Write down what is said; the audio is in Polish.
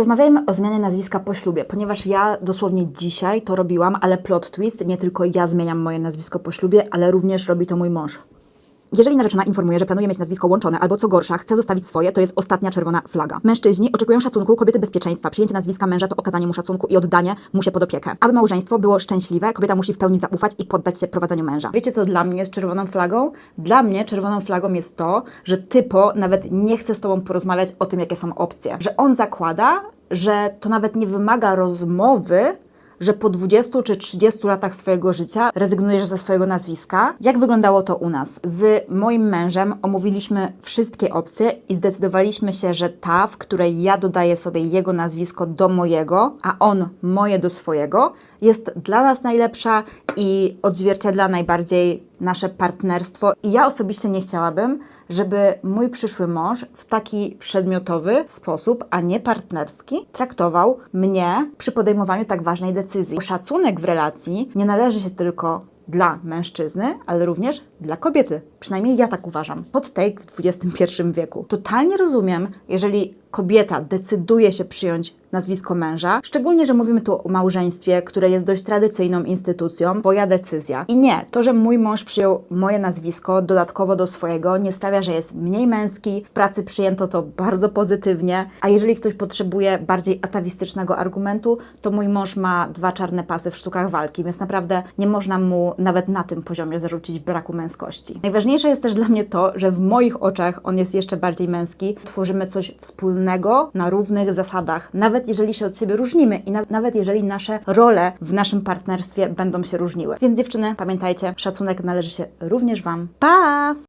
Porozmawiajmy o zmianie nazwiska po ślubie, ponieważ ja dosłownie dzisiaj to robiłam, ale plot twist, nie tylko ja zmieniam moje nazwisko po ślubie, ale również robi to mój mąż. Jeżeli narzeczona informuje, że planuje mieć nazwisko łączone albo co gorsza, chce zostawić swoje, to jest ostatnia czerwona flaga. Mężczyźni oczekują szacunku, kobiety bezpieczeństwa. Przyjęcie nazwiska męża to okazanie mu szacunku i oddanie mu się pod opiekę. Aby małżeństwo było szczęśliwe, kobieta musi w pełni zaufać i poddać się prowadzeniu męża. Wiecie, co dla mnie jest czerwoną flagą? Dla mnie czerwoną flagą jest to, że typo nawet nie chce z tobą porozmawiać o tym, jakie są opcje. Że on zakłada, że to nawet nie wymaga rozmowy, że po 20 czy 30 latach swojego życia rezygnujesz ze swojego nazwiska. Jak wyglądało to u nas? Z moim mężem omówiliśmy wszystkie opcje i zdecydowaliśmy się, że ta, w której ja dodaję sobie jego nazwisko do mojego, a on moje do swojego, jest dla nas najlepsza i odzwierciedla najbardziej nasze partnerstwo. I ja osobiście nie chciałabym, żeby mój przyszły mąż w taki przedmiotowy sposób, a nie partnerski, traktował mnie przy podejmowaniu tak ważnej decyzji. Bo szacunek w relacji nie należy się tylko dla mężczyzny, ale również dla kobiety. Przynajmniej ja tak uważam. Hot take w XXI wieku. Totalnie rozumiem, jeżeli kobieta decyduje się przyjąć nazwisko męża, szczególnie, że mówimy tu o małżeństwie, które jest dość tradycyjną instytucją, moja decyzja. I nie, to, że mój mąż przyjął moje nazwisko dodatkowo do swojego, nie sprawia, że jest mniej męski. W pracy przyjęto to bardzo pozytywnie, a jeżeli ktoś potrzebuje bardziej atawistycznego argumentu, to mój mąż ma dwa czarne pasy w sztukach walki, więc naprawdę nie można mu nawet na tym poziomie zarzucić braku męskości. Najważniejsze jest też dla mnie to, że w moich oczach on jest jeszcze bardziej męski. Tworzymy coś wspólnego na równych zasadach, nawet jeżeli się od siebie różnimy i na, nawet jeżeli nasze role w naszym partnerstwie będą się różniły. Więc dziewczyny, pamiętajcie, szacunek należy się również Wam. Pa!